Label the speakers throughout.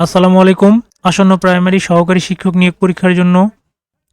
Speaker 1: আসসালামু আলাইকুম। আসন্ন প্রাইমারি সহকারী শিক্ষক নিয়োগ পরীক্ষার জন্য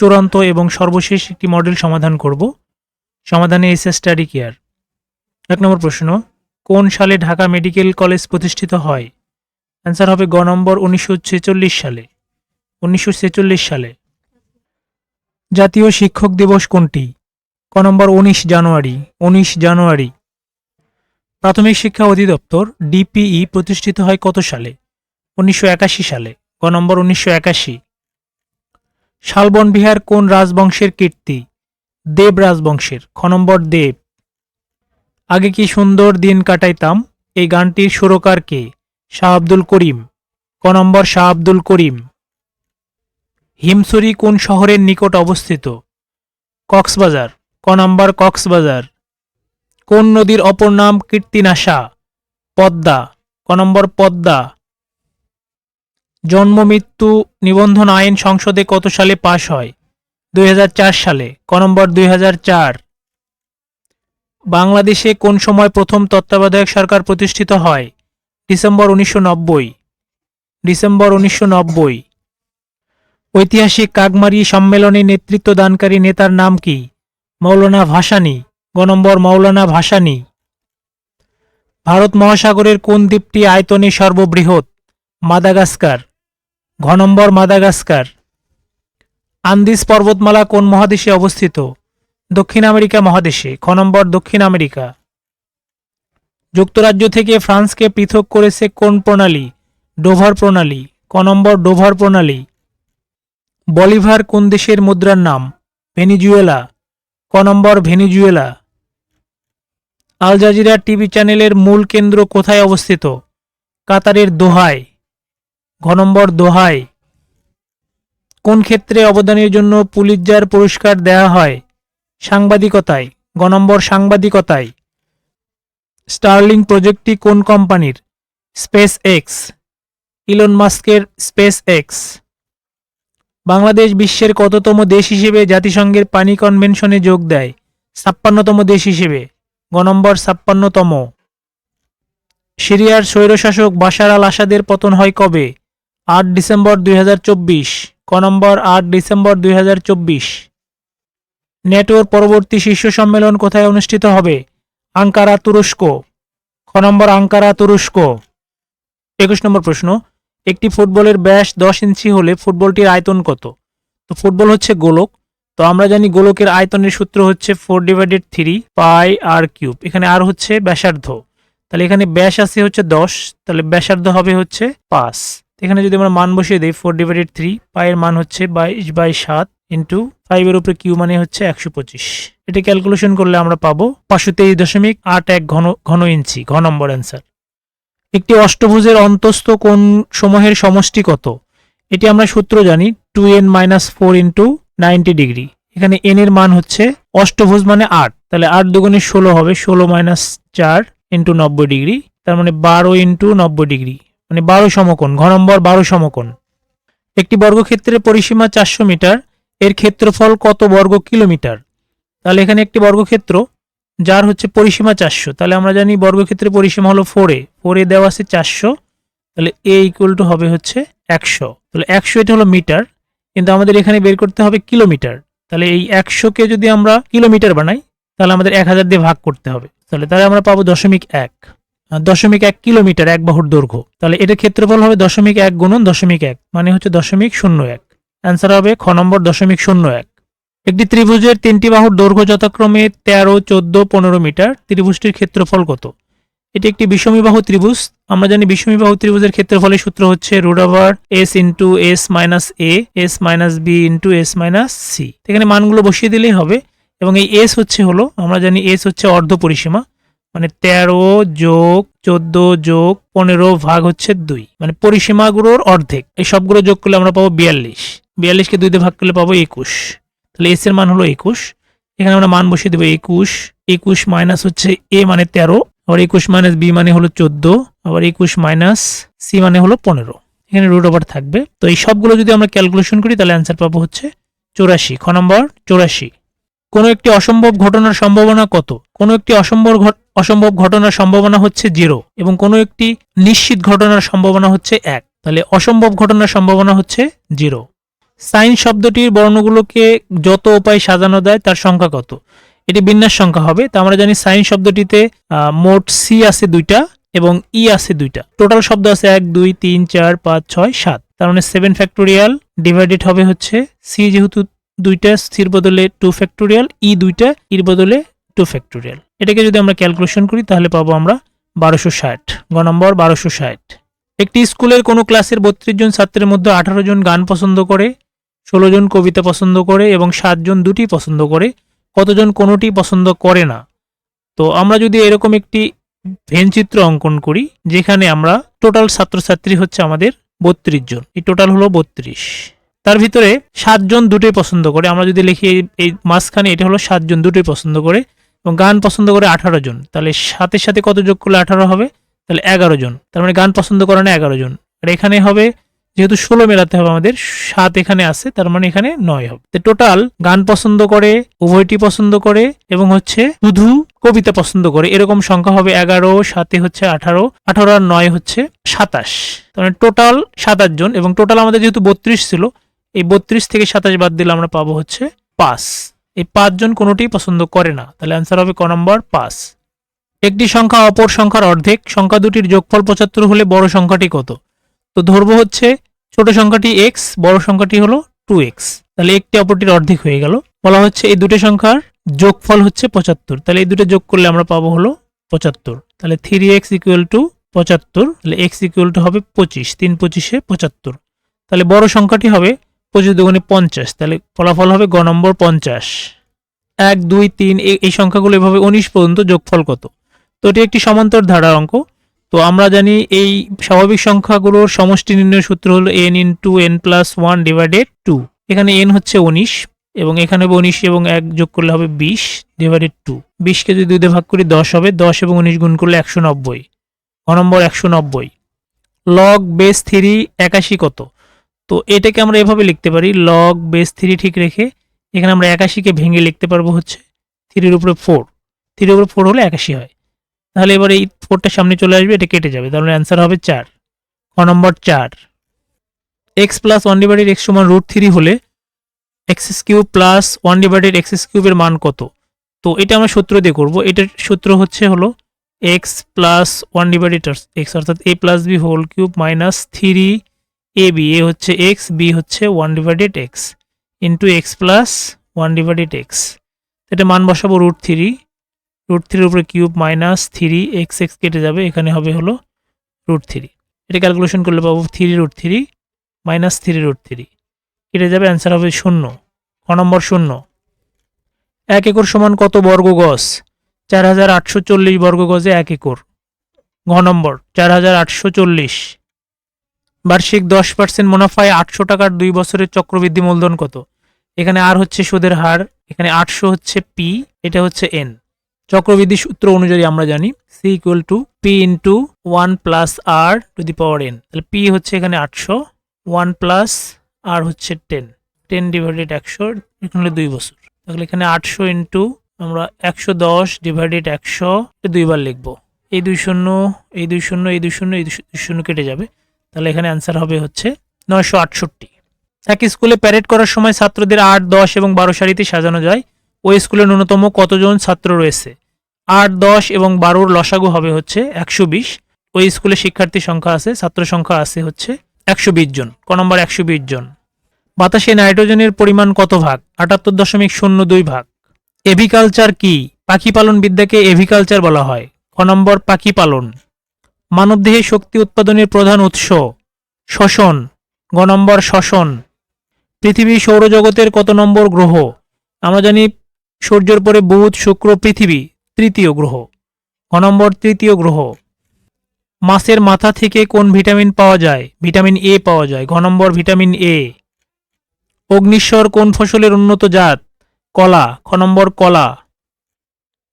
Speaker 1: চূড়ান্ত এবং সর্বশেষ একটি মডেল সমাধান করব। সমাধানে এস স্টাডি কেয়ার। এক নম্বর প্রশ্ন, কোন সালে ঢাকা মেডিকেল কলেজ প্রতিষ্ঠিত হয়? অ্যান্সার হবে গ নম্বর উনিশশো ছেচল্লিশ সালে। উনিশশো ছেচল্লিশ সালে। জাতীয় শিক্ষক দিবস কোনটি? ক নম্বর উনিশ জানুয়ারি উনিশ জানুয়ারি। প্রাথমিক শিক্ষা অধিদপ্তর, ডিপিই, প্রতিষ্ঠিত হয় কত সালে? উনিশশো একাশি সালে ক নম্বর উনিশশো একাশি। শালবন বিহার কোন রাজবংশের কীর্তি? দেব রাজবংশের, খ নম্বর দেব। আগে কি সুন্দর দিন কাটাইতাম? এই গানটির সুরকার কে? শাহ আব্দুল করিম। ক নম্বর শাহ আব্দুল করিম। হিমসুরি কোন শহরের নিকট অবস্থিত? কক্সবাজার, ক নম্বর কক্সবাজার। কোন নদীর অপর নাম কীর্তিনাশা? পদ্মা, ক নম্বর পদ্মা। জন্ম, মৃত্যু, নিবন্ধন আইন সংসদে কত সালে পাশ হয়? দুই হাজার চার সালে, ক নম্বর দুই হাজার চার। বাংলাদেশে কোন সময় প্রথম তত্ত্বাবধায়ক সরকার প্রতিষ্ঠিত হয়? ডিসেম্বর উনিশশো নব্বই। ডিসেম্বর উনিশশো নব্বই। ঐতিহাসিক কাকমারি সম্মেলনে নেতৃত্ব দানকারী নেতার নাম কি? মৌলানা ভাসানী। গ নম্বর মৌলানা ভাসানী। ভারত মহাসাগরের কোন দ্বীপটি আয়তনে সর্ববৃহৎ? মাদাগাস্কার। ঘ নম্বর মাদাগাস্কার। আন্দিস পর্বতমালা কোন মহাদেশে অবস্থিত? দক্ষিণ আমেরিকা মহাদেশে। খ নম্বর দক্ষিণ আমেরিকা। যুক্তরাজ্য থেকে ফ্রান্সকে পৃথক করেছে কোন প্রণালী? ডোভার প্রণালী। ক নম্বর ডোভার প্রণালী। বলিভার কোন দেশের মুদ্রার নাম? ভেনিজুয়েলা। ক নম্বর ভেনিজুয়েলা। আল জাজিরা টিভি চ্যানেলের মূল কেন্দ্র কোথায় অবস্থিত? কাতারের দোহায়। ঘ নম্বর দোহায় কোন ক্ষেত্রে অবদানের জন্য পুলিৎজার পুরস্কার দেয়া হয়? সাংবাদিকতায়। গ সাংবাদিকতায়। স্টার্লিং প্রজেক্টটি কোন কোম্পানির? স্পেস এক্স ইলন মাস্কের স্পেস এক্স বাংলাদেশ বিশ্বের কততম দেশ হিসেবে জাতিসংঘের পানি কনভেনশনে যোগ দেয়? ছাপ্পান্নতম দেশ হিসেবে। গ ছাপ্পান্নতম। সিরিয়ার স্বৈরশাসক বাশার আল আসাদের পতন হয় কবে? আট ডিসেম্বর দুই হাজার চব্বিশ, ক নম্বর আট ডিসেম্বর দুই নেটওয়ার্ক পরবর্তী শীর্ষ সম্মেলন কোথায় অনুষ্ঠিত হবে? আঙ্কারা, তুরস্ক। খ নম্বর আঙ্কারা, তুরস্ক। একুশ নম্বর প্রশ্ন, একটি ফুটবলের ব্যাস দশ ইঞ্চি হলে ফুটবলটির আয়তন কত? তো ফুটবল হচ্ছে গোলক। তো আমরা জানি গোলকের আয়তনের সূত্র হচ্ছে four divided three pi r cube. এখানে আর হচ্ছে ব্যাসার্ধ। তাহলে এখানে ব্যাস আছে হচ্ছে দশ, তাহলে ব্যাসার্ধ হবে হচ্ছে পাঁচ। এখানে যদি আমরা মান বসিয়ে দিই ফোর ডিভাইডেড থ্রি পায়ের মান হচ্ছে বাইশ বাই সাত ইন্টু ফাইভের উপরে কিউ মানে হচ্ছে একশো পঁচিশ। এটা ক্যালকুলেশন করলে আমরা পাবো পাঁচশো তেইশ দশমিক আট এক ঘন ঘন ইঞ্চি ঘ নম্বর অ্যান্সার একটি অষ্টভুজের অন্তস্থ কোন সমূহের সমষ্টি কত? এটি আমরা সূত্র জানি two n minus four into ninety degree এখানে এন এর মান হচ্ছে অষ্টভুজ মানে আট, তাহলে আট দুগুণে ষোলো হবে, ষোলো মাইনাস চার ইন্টু নব্বই ডিগ্রি তার মানে বারো ইন্টু নব্বই ডিগ্রি মানে বারো সমকোণ ঘ নম্বর বারো সমকোণ। একটি বর্গক্ষেত্রের পরিসীমা চারশো মিটার, এর ক্ষেত্রফল কত বর্গ কিলোমিটার? তাহলে এখানে একটি বর্গক্ষেত্র, যার হচ্ছে পরিসীমা চারশো। তাহলে আমরা জানি বর্গক্ষেত্রের পরিসীমা হলো ফোরে ফোরে দেওয়া আছে চারশো। তাহলে এ ইকুয়াল টু হবে হচ্ছে একশো। তাহলে একশো এটা হলো মিটার, কিন্তু আমাদের এখানে বের করতে হবে কিলোমিটার। তাহলে এই একশোকে যদি আমরা কিলোমিটার বানাই, তাহলে আমাদের এক হাজার দিয়ে ভাগ করতে হবে। তাহলে তাহলে আমরা পাবো দশমিক এক। দশমিক এক কিলোমিটার এক বাহুর দৈর্ঘ্য। তাহলে এটার ক্ষেত্রফল হবে দশমিক এক গুণন দশমিক এক মানে হচ্ছে দশমিক শূন্য এক। অ্যান্সার হবে খ নম্বর দশমিক শূন্য এক। একটি ত্রিভুজের তিনটি বাহুর দৈর্ঘ্য যথাক্রমে তেরো, চোদ্দ, পনেরো মিটার। ত্রিভুজটির ক্ষেত্রফল কত? এটি একটি বিষমীবাহু ত্রিভুজ। আমরা জানি বিষমীবাহু ত্রিভুজের ক্ষেত্রফলের সূত্র হচ্ছে root over s into s minus a, s minus b into s minus c. এখানে মানগুলো বসিয়ে দিলেই হবে। এবং এই এস হচ্ছে হলো, আমরা জানি এস হচ্ছে অর্ধ পরিসীমা মানে তেরো যোগ চোদ্দ যোগ পনেরো ভাগ হচ্ছে দুই। মানে পরিসীমাগুলোর অর্ধেক। এই সবগুলো যোগ করলে আমরা পাবো বিয়াল্লিশ। বিয়াল্লিশকে দুই দিয়ে ভাগ করলে পাবো একুশ। তাহলে এস এর মান হলো একুশ। এখানে আমরা মান বসিয়ে দেবো একুশ। একুশ মাইনাস হচ্ছে এ মানে তেরো। আবার একুশ মাইনাস বি মানে হলো চোদ্দ। আবার একুশ মাইনাস সি মানে হলো পনেরো। এখানে রুট ওভার থাকবে। তো এই সবগুলো যদি আমরা ক্যালকুলেশন করি, তাহলে অ্যান্সার পাবো হচ্ছে চৌরাশি। খ নম্বর, চৌরাশি। কোনো একটি অসম্ভব ঘটনার সম্ভাবনা কত? কোনো একটি অসম্ভব অসম্ভব ঘটনার সম্ভাবনা হচ্ছে জিরো এবং কোনো একটি নিশ্চিত ঘটনার সম্ভাবনা হচ্ছে এক। তাহলে অসম্ভব ঘটনার সম্ভাবনা হচ্ছে জিরো। সাইন শব্দটির বর্ণগুলোকে যত উপায় সাজানো দেয় তার সংখ্যা কত? এটি বিন্যাস সংখ্যা হবে। তা আমরা জানি সাইন শব্দটিতে মোট সি আছে দুইটা এবং ই আছে দুইটা। টোটাল শব্দ আছে এক, দুই, তিন, চার, পাঁচ, ছয়, সাত। তার মানে সেভেন ফ্যাক্টোরিয়াল ডিভাইডেড হবে হচ্ছে সি যেহেতু দুইটা স্থির বদলে টু ফ্যাক্টোরিয়াল ই দুইটা ইর বদলে টু ফ্যাক্টোরিয়াল এটাকে যদি আমরা ক্যালকুলেশন করি, তাহলে পাবো আমরা বারোশো ষাট। গ নম্বর, বারোশো ষাট। একটি স্কুলের কোনো ক্লাসের বত্রিশ জন ছাত্রের মধ্যে আঠারো জন গান পছন্দ করে, ষোলো জন কবিতা পছন্দ করে এবং সাতজন দুটি পছন্দ করে, কতজন কোনোটি পছন্দ করে না। তো আমরা যদি এরকম একটি ভেনচিত্র অঙ্কন করি, যেখানে আমরা টোটাল ছাত্রছাত্রী হচ্ছে আমাদের বত্রিশ জন। এই টোটাল হলো বত্রিশ। তার ভিতরে সাতজন দুটোই পছন্দ করে। আমরা যদি লিখি এই- মাঝখানে এটা হলো সাতজন দুটোই পছন্দ করে এবং গান পছন্দ করে আঠারো জন। তাহলে সাথে সাথে কত যোগ করলে আঠারো হবে? তাহলে এগারো জন। তার মানে গান পছন্দ করে না এগারো জন। আর এখানে হবে, যেহেতু ষোলো মেলাতে হবে আমাদের, সাত এখানে আছে, তার মানে এখানে নয় হবে। তো টোটাল গান পছন্দ করে, উভয়টি পছন্দ করে এবং হচ্ছে শুধু কবিতা পছন্দ করে। এরকম সংখ্যা হবে এগারো, সাতে হচ্ছে আঠারো আঠারো আর নয় হচ্ছে সাতাশ। তার মানে টোটাল সাতাশ জন এবং টোটাল আমাদের যেহেতু বত্রিশ ছিল এই বত্রিশ থেকে সাতাশ বাদ দিলে আমরা পাবো হচ্ছে পাঁচ। এই পাঁচজন কোনোটিই পছন্দ করে না। তাহলে অ্যান্সার হবে ক নম্বর পাঁচ। একটি সংখ্যা অপর সংখ্যার অর্ধেক। সংখ্যা দুটির যোগফল পঁচাত্তর হলে বড় সংখ্যাটি কত? তো ধরবো হচ্ছে ছোট সংখ্যাটি এক্স বড় সংখ্যাটি হলো টু এক্স তাহলে একটি অপরটির অর্ধেক হয়ে গেল। বলা হচ্ছে এই দুটো সংখ্যার যোগফল হচ্ছে পঁচাত্তর। তাহলে এই দুটো যোগ করলে আমরা পাবো হলো পঁচাত্তর। তাহলে থ্রি এক্স ইকুয়াল টু পঁচাত্তর। তাহলে এক্স ইকুয়াল টু হবে পঁচিশ। তিন পঁচিশে পঁচাত্তর। তাহলে বড় সংখ্যাটি হবে পঁচিশ দুগুণে পঞ্চাশ, তাহলে ফলাফল হবে গ নম্বর পঞ্চাশ। এক, দুই, তিন এই- সংখ্যাগুলো এভাবে উনিশ পর্যন্ত যোগফল কত? তো এটি একটি সমান্তর ধারার অঙ্ক। তো আমরা জানি এই স্বাভাবিক সংখ্যাগুলোর সমষ্টি নির্ণয়ের সূত্র হলো n into n plus one divided two এখানে এন হচ্ছে উনিশ এবং এখানে হবে উনিশ এবং এক যোগ করলে হবে বিশ ডিভাইডেড টু বিশকে যদি দুই দিয়ে ভাগ করি দশ হবে, দশ এবং উনিশ গুণ করলে একশো নব্বই। নম্বর একশো নব্বই। লগ বেস থ্রি একাশি কত? তো এটাকে আমরা এভাবে লিখতে পারি। লগ বেস থ্রি ঠিক রেখে এখানে আমরা একাশিকে ভেঙে লিখতে পারব হচ্ছে থ্রির উপরে ফোর থ্রির উপরে ফোর হলে একাশি হয়। তাহলে এবার এই ফোরটা সামনে চলে আসবে, এটা কেটে যাবে। তাহলে অ্যান্সার হবে চার। ক নম্বর চার। X plus one divided x সমান রুট থ্রি হলে x cube plus one divided x কিউবের মান কত? তো এটা আমরা সূত্র দিয়ে করব। এটার সূত্র হচ্ছে হলো x plus one divided x অর্থাৎ a plus b whole cube minus three a b a হচ্ছে এক্স বি হচ্ছে one divided x into x plus one divided x এটা মান বসাবো রুট থ্রি রুট থ্রির উপরে cube minus three x x কেটে যাবে, এখানে হবে হলো রুট থ্রি এটা ক্যালকুলেশন করলে পাবো three root three minus three root three কেটে যাবে অ্যান্সার হবে শূন্য, ক নম্বর শূন্য। এক একর সমান কত বর্গ গজ চার হাজার আটশো চল্লিশ বর্গ গজে এক একর। ঘ নম্বর, চার হাজার আটশো চল্লিশ। বার্ষিক দশ পার্সেন্ট মুনাফায় আটশো টাকার দুই বছরের চক্রবৃদ্ধি মূলধন কত? এখানে আর হচ্ছে সুদের হার, এখানে আটশো হচ্ছে পি এটা হচ্ছে এন চক্রবৃদ্ধি সূত্র অনুযায়ী আমরা জানি C equal to P into one plus R to the power N তাহলে পি হচ্ছে এখানে আটশো ওয়ান প্লাস আর হচ্ছে টেন টেন ডিভাইডেড একশো এখানে দুই বছর। তাহলে এখানে আটশো ইন্টু আমরা একশো দশ ডিভাইডেড একশো দুইবার লিখব। এই দুই শূন্য, এই দুই শূন্য, এই দুই শূন্য, এই দুই শূন্য কেটে যাবে। তাহলে এখানে অ্যান্সার হবে হচ্ছে নয়শো আটষট্টি। এক স্কুলে প্যারেড করার সময় ছাত্রদের আট, দশ এবং বারো সারিতে সাজানো যায়। ওই স্কুলে ন্যূনতম কতজন ছাত্র রয়েছে? আট, দশ এবং বারোর লসাগু হবে হচ্ছে একশো বিশ। ওই স্কুলে শিক্ষার্থী সংখ্যা আছে, ছাত্র সংখ্যা আছে হচ্ছে একশো বিশ জন। ক নম্বর একশো বিশ জন। বাতাসে নাইট্রোজেনের পরিমাণ কত ভাগ? আটাত্তর দশমিক শূন্য দুই ভাগ। এভিকালচার কি? পাখি পালন বিদ্যাকে এভিকালচার বলা হয়। ক নম্বর পাখি পালন। মানবদেহে শক্তি উৎপাদনের প্রধান উৎস। শ্বসন, গ নম্বর শ্বসন। পৃথিবী সৌরজগতের কত নম্বর গ্রহ? আমরা জানি সূর্যের পরে বুধ, শুক্র, পৃথিবী, তৃতীয় গ্রহ। গ নম্বর তৃতীয় গ্রহ। মাছের মাথা থেকে কোন ভিটামিন পাওয়া যায়? ভিটামিন এ পাওয়া যায়। ঘ নম্বর ভিটামিন এ। অগ্নিশ্বর কোন ফসলের উন্নত জাত? কলা। খ নম্বর কলা।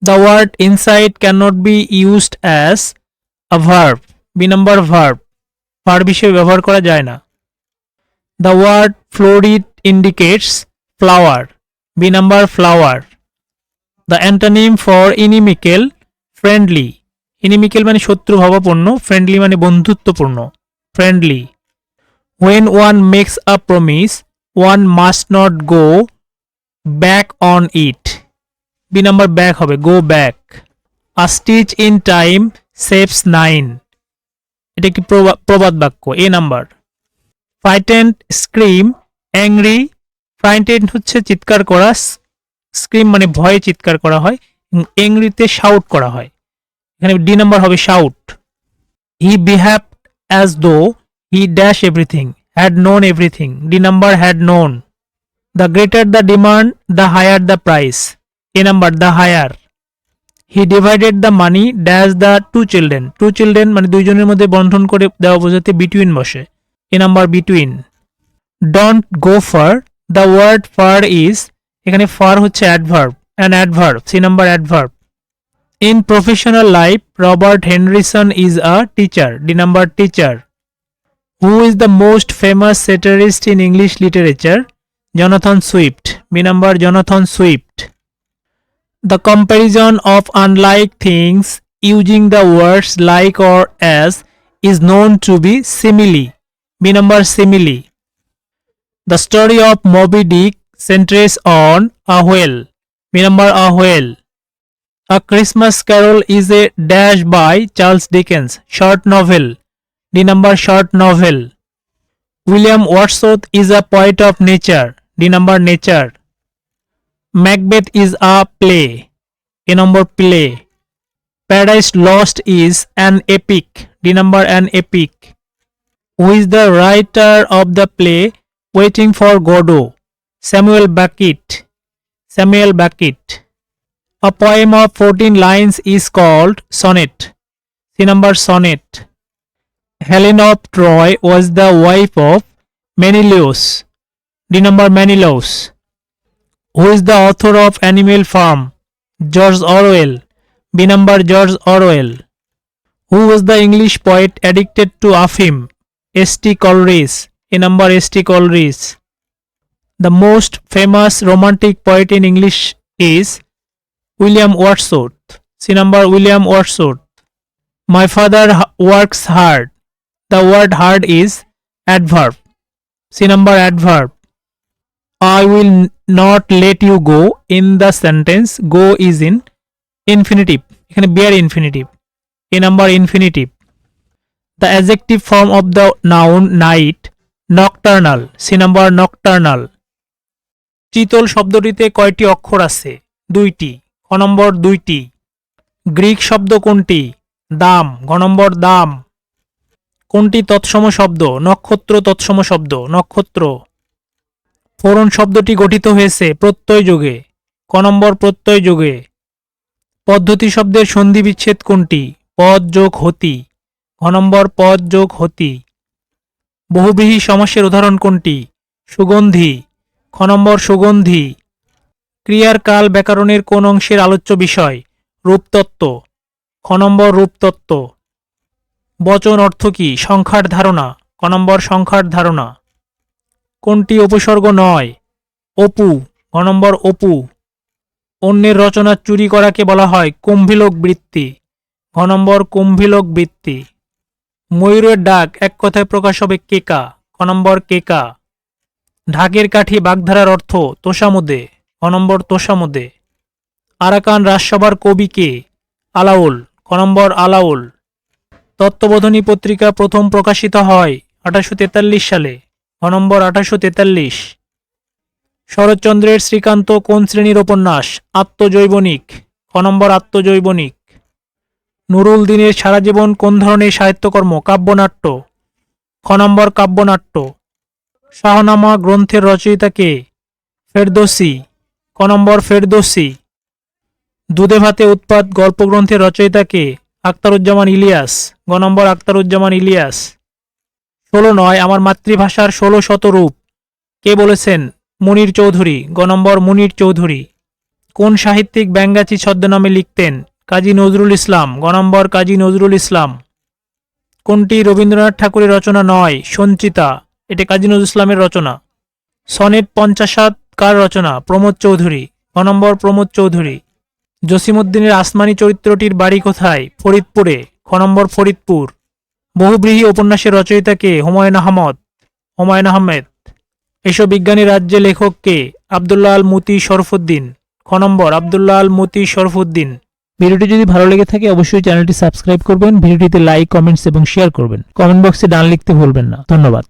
Speaker 1: The word insight can not be used as a verb B number verb verb হিসেবে ব্যবহার করা যায় না। The word florid indicates flower B number flower the antonym for inimical friendly inimical মানে শত্রু ভাবাপন্ন ফ্রেন্ডলি মানে বন্ধুত্বপূর্ণ। Friendly When one makes a promise one must not go back on it B number back হবে। Go back a stitch in time saves nine. এটা একটি প্রবা- প্রবাদ বাক্য? A number. Frightened scream angry frightened হচ্ছে চিৎকার করা স্ক্রিম মানে ভয়ে চিৎকার করা হয় অ্যাংরিতে শাউট করা হয়। এখানে ডি নাম্বার হবে shout he behave as though he dash everything had known everything D number had known the greater the demand the higher the price A number the higher he divided the money dash the two children two children মানে দুইজনের মধ্যে বন্ধন করে দেওয়া বোঝাতে between বসে। A number between don't go far the word far is এখানে far হচ্ছে adverb an adverb C number adverb in professional life Robert Henryson is a teacher D number teacher who is the most famous satirist in English literature Jonathan Swift B number Jonathan Swift The comparison of unlike things using the words like or as is known to be simile. B number simile. The story of Moby Dick centers on a whale. B number a whale. A Christmas Carol is a dash by Charles Dickens, short novel. D number short novel. William Wordsworth is a poet of nature. D number nature. Macbeth is a play. A number play. Paradise Lost is an epic. D number an epic. Who is the writer of the play Waiting for Godot? Samuel Beckett. Samuel Beckett. A poem of 14 lines is called Sonnet. C number Sonnet. Helen of Troy was the wife of Menelaus. D number Menelaus. Who is the author of Animal Farm? George Orwell. B number George Orwell. Who was the English poet addicted to Afim? S.T. Coleridge. A number S.T. Coleridge. The most famous romantic poet in English is William Wordsworth. C number William Wordsworth. My father works hard. The word hard is adverb. C number adverb. I will not let you go in the sentence go is in infinitive এখানে bare infinitive a number infinitive the adjective form of the noun night nocturnal c number nocturnal চিতল শব্দটিতে কয়টি অক্ষর আছে দুইটি খ নম্বর দুইটি Greek শব্দ কোনটি দাম ঘ নম্বর দাম কোনটি তৎসম শব্দ নক্ষত্র তৎসম শব্দ নক্ষত্র ফোরন শব্দটি গঠিত হয়েছে প্রত্যয় যোগে, ক নম্বর প্রত্যয় যোগে। পদ্ধতি শব্দের সন্ধি বিচ্ছেদ কোনটি? পদ যোগ হতি। ঘ নম্বর পদ যোগ হতি। বহুব্রীহি সমাসের উদাহরণ কোনটি? সুগন্ধি। খ নম্বর সুগন্ধি। ক্রিয়ার কাল ব্যাকরণের কোন অংশের আলোচ্য বিষয়? রূপতত্ত্ব। খ নম্বর রূপতত্ত্ব। বচন অর্থ কি? সংখ্যার ধারণা। ক নম্বর সংখ্যার ধারণা। কোনটি উপসর্গ নয়? অপু ঘ নম্বর অপু। অন্যের রচনা চুরি করাকে বলা হয় কুম্ভিলোক বৃত্তি। ঘ নম্বর কুম্ভিলোক বৃত্তি। ময়ূরের ডাক এক কথায় প্রকাশ হবে কেকা। ক নম্বর কেকা। ঢাকের কাঠি বাগধারার অর্থ তোষামুদে। ক নম্বর তোষামুদে। আরাকান রাজসভার কবি কে? আলাউল। ক নম্বর আলাউল। তত্ত্ববোধনী পত্রিকা প্রথম প্রকাশিত হয় আঠারোশো তেতাল্লিশ সালে। নম্বর আঠারোশো তেতাল্লিশ। শরৎচন্দ্রের শ্রীকান্ত কোন শ্রেণির উপন্যাস? আত্মজৈবনিক। ক নম্বর আত্মজৈবনিক। নুরুল দিনের সারা জীবন কোন ধরনের সাহিত্যকর্ম? কাব্যনাট্য। খ নম্বর কাব্যনাট্য। শাহনামা গ্রন্থের রচয়িতা কে? ফেরদোসি। ক নম্বর ফেরদোসি। দুধে ভাতে উৎপাদ গল্পগ্রন্থের রচয়িতা কে? আক্তারুজ্জামান ইলিয়াস। গ নম্বর আখতারুজ্জামান ইলিয়াস। ষোলো নয়, আমার মাতৃভাষার ষোলো শত রূপ। কে বলেছেন? মুনির চৌধুরী, গ নম্বর মুনির চৌধুরী। কোন সাহিত্যিক ব্যঙ্গাচি ছদ্মনামে লিখতেন? কাজী নজরুল ইসলাম, গ নম্বর কাজী নজরুল ইসলাম। কোনটি রবীন্দ্রনাথ ঠাকুরের রচনা নয়? সঞ্চিতা, এটি কাজী নজরুল ইসলামের রচনা। সনেট পঞ্চাশাত কার রচনা? প্রমোদ চৌধুরী, গ নম্বর প্রমোদ চৌধুরী। জসিমুদ্দিনের আসমানি চরিত্রটির বাড়ি কোথায়? ফরিদপুরে, খ নম্বর ফরিদপুর। বহুব্রীহি উপন্যাসের রচয়িতা কে হুমায়ুন আহমদ, হুমায়ুন আহমেদ, এসব বিজ্ঞানী রাজ্যে লেখক কে আবদুল্লাহ আল মতি শরফুদ্দিন, খ নম্বর, আবদুল্লাহ আল মতি শরফুদ্দিন। ভিডিওটি যদি ভালো লেগে থাকে, অবশ্যই চ্যানেলটি সাবস্ক্রাইব করবেন, ভিডিওটিতে লাইক, কমেন্টস এবং শেয়ার করবেন। কমেন্ট বক্সে ডান লিখতে ভুলবেন না। ধন্যবাদ।